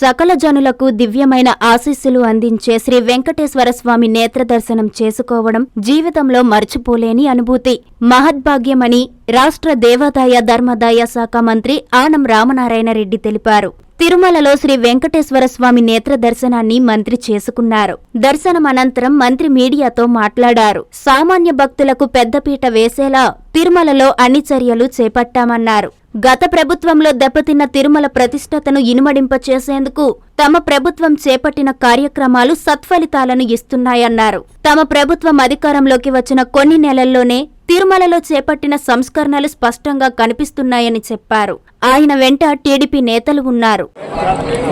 సకల జనులకు దివ్యమైన ఆశీస్సులు అందించే శ్రీ వెంకటేశ్వర స్వామి నేత్ర దర్శనం చేసుకోవడం జీవితంలో మర్చిపోలేని అనుభూతి. మహద్భాగ్యమని రాష్ట్ర దేవాదాయ ధర్మదాయ శాఖ మంత్రి ఆనం రామనారాయణ రెడ్డి తెలిపారు. తిరుమలలో శ్రీ వెంకటేశ్వర స్వామి నేత్ర దర్శనాన్ని మంత్రి చేసుకున్నారు. దర్శనం అనంతరం మంత్రి మీడియాతో మాట్లాడారు. సామాన్య భక్తులకు పెద్దపీట వేసేలా తిరుమలలో అన్ని చర్యలు చేపట్టామన్నారు. గత ప్రభుత్వంలో దెబ్బతిన్న తిరుమల ప్రతిష్టతను ఇనుమడింప చేసేందుకు తమ ప్రభుత్వం చేపట్టిన కార్యక్రమాలు సత్ఫలితాలను ఇస్తున్నాయన్నారు. తమ ప్రభుత్వం అధికారంలోకి వచ్చిన కొన్ని నెలల్లోనే తిరుమలలో చేపట్టిన సంస్కరణలు స్పష్టంగా కనిపిస్తున్నాయని చెప్పారు. ఆయన వెంట టీడీపీ నేతలు ఉన్నారు.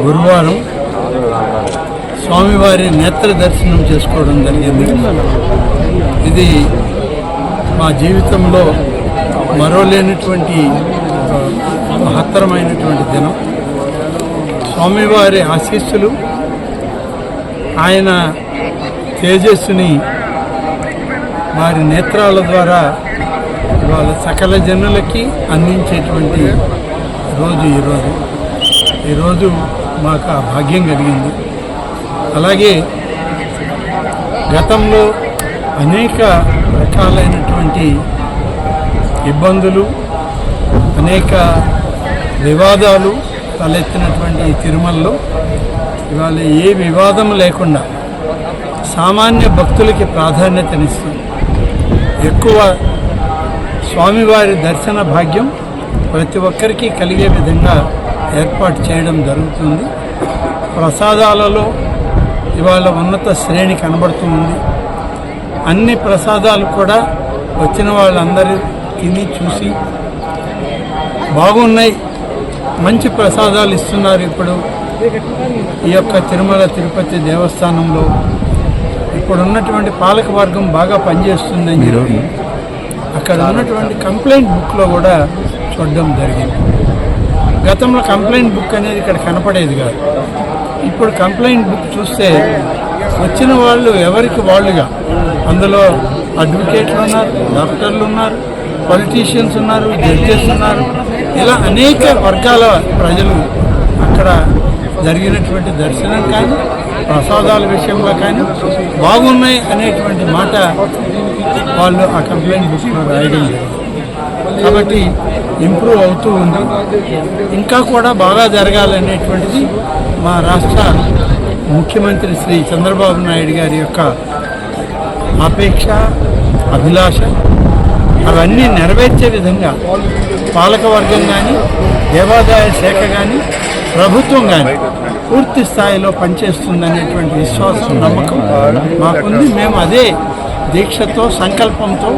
గురువారం స్వామివారి నేత్ర దర్శనం చేసుకోవడం జరిగింది. ఇది మా జీవితంలో మరోలేనటువంటి మహత్తరమైనటువంటి దినం. స్వామివారి ఆశీస్సులు ఆయన తేజస్సుని వారి నేత్రాల ద్వారా ఇవాళ సకల జనులకి అందించేటువంటి రోజు ఈరోజు ఈరోజు మాకు ఆ భాగ్యం కలిగింది. అలాగే గతంలో అనేక రకాలైనటువంటి ఇబ్బందులు అనేక వివాదాలు తలెత్తినటువంటి ఈ తిరుమలలో ఇవాళ ఏ వివాదం లేకుండా సామాన్య భక్తులకి ప్రాధాన్యతనిస్తుంది ఎక్కువ స్వామివారి దర్శన భాగ్యం ప్రతి ఒక్కరికి కలిగే విధంగా ఏర్పాటు చేయడం జరుగుతుంది. ప్రసాదాలలో ఇవాళ ఉన్నత శ్రేణి కనబడుతుంది. అన్ని ప్రసాదాలు కూడా వచ్చిన వాళ్ళందరూ తిని చూసి బాగున్నాయి మంచి ప్రసాదాలు ఇస్తున్నారు ఇప్పుడు ఈ యొక్క తిరుమల తిరుపతి దేవస్థానంలో. ఇప్పుడు ఉన్నటువంటి పాలక వర్గం బాగా పనిచేస్తుందని చెప్పి అక్కడ ఉన్నటువంటి కంప్లైంట్ బుక్లో కూడా చూడడం జరిగింది. గతంలో కంప్లైంట్ బుక్ అనేది ఇక్కడ కనపడేది కాదు. ఇప్పుడు కంప్లైంట్ బుక్ చూస్తే వచ్చిన వాళ్ళు ఎవరికి వాళ్ళుగా? అందులో అడ్వకేట్లు ఉన్నారు డాక్టర్లు ఉన్నారు పొలిటీషియన్స్ ఉన్నారు జడ్జెస్ ఉన్నారు. ఇలా అనేక వర్గాల ప్రజలు అక్కడ జరిగినటువంటి దర్శనం కానీ ప్రసాదాల విషయంలో కానీ బాగున్నాయి అనేటువంటి మాట వాళ్ళు ఆ కంప్లైంట్ బుక్లో రాయడం కాబట్టి ఇంప్రూవ్ అవుతూ ఉంది. ఇంకా కూడా బాగా జరగాలనేటువంటిది మా రాష్ట్ర ముఖ్యమంత్రి శ్రీ చంద్రబాబు నాయుడు గారి యొక్క అపేక్ష అభిలాష. అవన్నీ నెరవేర్చే విధంగా పాలకవర్గం కానీ దేవాదాయ శాఖ కానీ ప్రభుత్వం కానీ పూర్తి స్థాయిలో పనిచేస్తుందనేటువంటి విశ్వాసం నమ్మకం మాకుంది. మేము అదే దీక్షతో సంకల్పంతో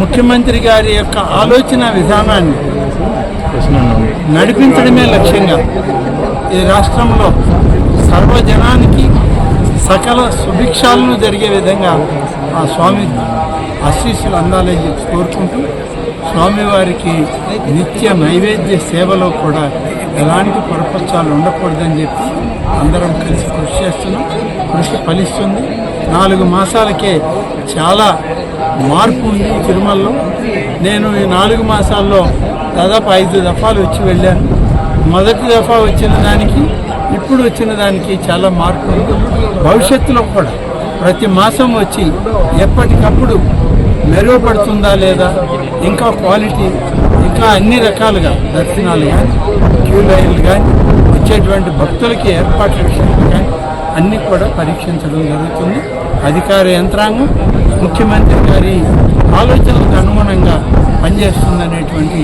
ముఖ్యమంత్రి గారి యొక్క ఆలోచన విధానాన్ని నడిపించడమే లక్ష్యంగా ఈ రాష్ట్రంలో సర్వజనానికి సకల సుభిక్షాలను జరిగే విధంగా ఆ స్వామి ఆశీస్సులు అందాలని చెప్పి కోరుకుంటూ స్వామివారికి నిత్య నైవేద్య సేవలో కూడా ఎలాంటి పొరపచ్చాలు ఉండకూడదని చెప్పి అందరం కలిసి కృషి చేస్తున్నాం. కృషి ఫలిస్తుంది. నాలుగు మాసాలకే చాలా మార్పు ఉంది తిరుమలలో. నేను ఈ నాలుగు మాసాల్లో దాదాపు ఐదు దఫాలు వచ్చి వెళ్ళాను. మొదటి దఫా వచ్చిన దానికి ఇప్పుడు వచ్చిన దానికి చాలా మార్పు ఉంది. భవిష్యత్తులో కూడా ప్రతి మాసం వచ్చి ఎప్పటికప్పుడు మెరుగుపడుతుందా లేదా ఇంకా క్వాలిటీ ఇంకా అన్ని రకాలుగా దర్శనాలు కానీ క్యూ లైన్లు కానీ వచ్చేటువంటి భక్తులకి ఏర్పాట్ల విషయంలో కానీ అన్నీ కూడా పరీక్షించడం జరుగుతుంది. అధికార యంత్రాంగం ముఖ్యమంత్రి గారి ఆలోచనలకు అనుగుణంగా పనిచేస్తుందనేటువంటి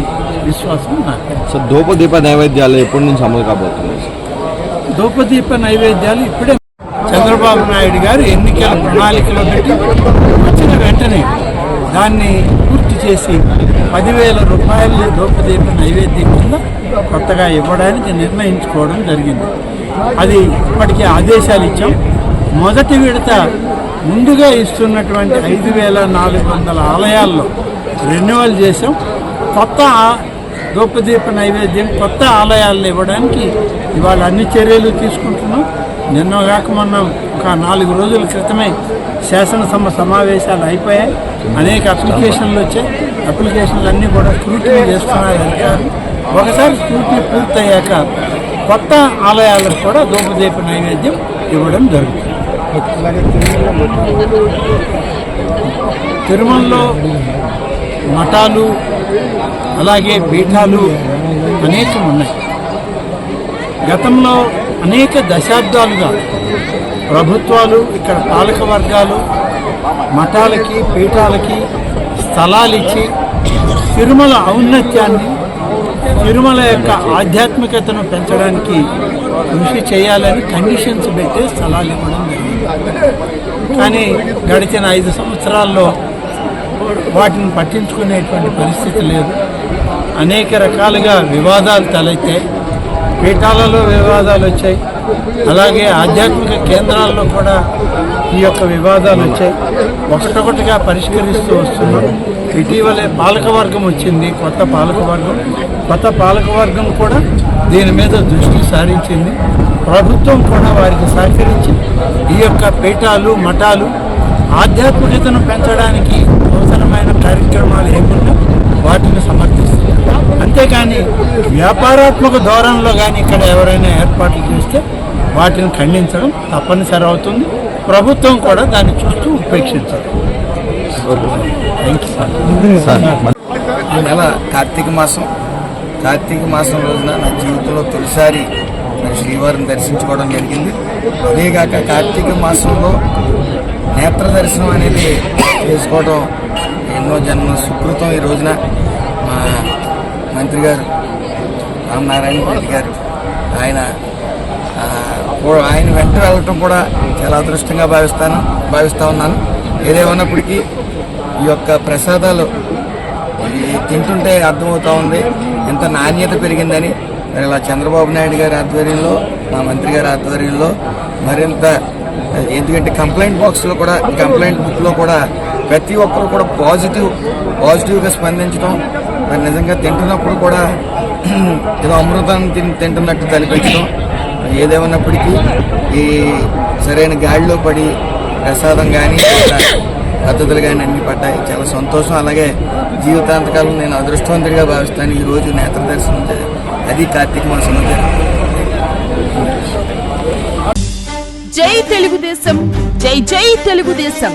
విశ్వాసం నాకు సో ధూపదీప నైవేద్యాలు ఎప్పటి నుంచి అమలు కాబోతున్నాయి? సార్ ధూపదీప నైవేద్యాలు ఇప్పుడే చంద్రబాబు నాయుడు గారు ఎన్నికల ప్రణాళికలో పెట్టి వచ్చిన వెంటనే దాన్ని పూర్తి చేసి పదివేల రూపాయలు రూపదీప నైవేద్యం కింద కొత్తగా ఇవ్వడానికి నిర్ణయించుకోవడం జరిగింది. అది ఇప్పటికే ఆదేశాలు ఇచ్చాం. మొదటి విడత ముందుగా ఇస్తున్నటువంటి ఐదు వేల నాలుగు వందల ఆలయాల్లో రెన్యువల్ చేసాం కొత్త ఆ- ధూపదీప నైవేద్యం కొత్త ఆలయాలను ఇవ్వడానికి ఇవాళ అన్ని చర్యలు తీసుకుంటున్నాం. నిన్న కాక మొన్న ఒక నాలుగు రోజుల క్రితమే శాసనసభ సమావేశాలు అయిపోయాయి. అనేక అప్లికేషన్లు వచ్చాయి. అప్లికేషన్లు అన్నీ కూడా స్క్రూటినీ చేస్తున్నారు అధికారులు. ఒకసారి స్క్రూటినీ పూర్తయ్యాక కొత్త ఆలయాలకు కూడా ధూపదీప నైవేద్యం ఇవ్వడం జరుగుతుంది. తిరుమలలో మఠాలు అలాగే పీఠాలు అనేకం ఉన్నాయి గతంలో అనేక దశాబ్దాలుగా ప్రభుత్వాలు ఇక్కడ పాలక వర్గాలు మఠాలకి పీఠాలకి స్థలాలు ఇచ్చి తిరుమల ఔన్నత్యాన్ని తిరుమల యొక్క ఆధ్యాత్మికతను పెంచడానికి కృషి చేయాలని కండిషన్స్ పెట్టే స్థలాలు ఇవ్వడం జరిగింది. కానీ గడిచిన ఐదు సంవత్సరాల్లో వాటిని పట్టించుకునేటువంటి పరిస్థితి లేదు. అనేక రకాలుగా వివాదాలు తలెత్తాయి. పీఠాలలో వివాదాలు వచ్చాయి. అలాగే ఆధ్యాత్మిక కేంద్రాల్లో కూడా ఈ యొక్క వివాదాలు వచ్చాయి. ఒకటొకటిగా పరిష్కరిస్తూ వస్తున్నాం. ఇటీవలే పాలకవర్గం వచ్చింది కొత్త పాలకవర్గం కొత్త పాలకవర్గం కూడా దీని మీద దృష్టి సారించింది. ప్రభుత్వం కూడా వారికి సహకరించి ఈ యొక్క పీఠాలు మఠాలు ఆధ్యాత్మికతను పెంచడానికి అవసరమైన కార్యక్రమాలు ఏమున్నాయి? వాటిని సమర్థిస్తుంది. అంతేకాని వ్యాపారాత్మక ధోరణిలో కానీ ఇక్కడ ఎవరైనా ఏర్పాట్లు చేస్తే వాటిని ఖండించడం తప్పనిసరి అవుతుంది. ప్రభుత్వం కూడా దాన్ని చూస్తూ ఉపేక్షించాలి. ఈ నెల కార్తీక మాసం. కార్తీక మాసం రోజున నా జీవితంలో తొలిసారి మరి శ్రీవారిని దర్శించుకోవడం జరిగింది. అదేగాక కార్తీక మాసంలో నేత్ర దర్శనం అనేది చేసుకోవడం ఎన్నో జన్మ సుకృతం ఈ రోజున. మా మంత్రి గారు రామనారాయణ రెడ్డి గారు ఆయన ఆయన వెంట వెళ్ళటం కూడా చాలా అదృష్టంగా భావిస్తాను భావిస్తూ ఉన్నాను. ఏదేమన్నప్పటికీ ఈ యొక్క ప్రసాదాలు తింటుంటే అర్థమవుతూ ఉంది ఎంత నాణ్యత పెరిగిందని. మరి ఇలా చంద్రబాబు నాయుడు గారి ఆధ్వర్యంలో మా మంత్రి గారి ఆధ్వర్యంలో మరింత ఎందుకంటే కంప్లైంట్ బాక్స్లో కూడా కంప్లైంట్ బుక్లో కూడా ప్రతి ఒక్కరు కూడా పాజిటివ్ పాజిటివ్గా స్పందించడం మరి నిజంగా తింటున్నప్పుడు కూడా ఏదో అమృతాన్ని తిని తింటున్నట్టు తలిపించడం ఏదేమన్నప్పటికీ ఈ సరైన గాడిలో పడి ప్రసాదం కానీ పద్ధతులు కానీ అన్ని పడ్డాయి. చాలా సంతోషం. అలాగే జీవితాంతకాలం నేను అదృష్టవంతుడిగా భావిస్తాను. ఈ రోజు నేత్ర దర్శనం అది కార్తీక మాసం జై తెలుగుదేశం. జై జై తెలుగుదేశం.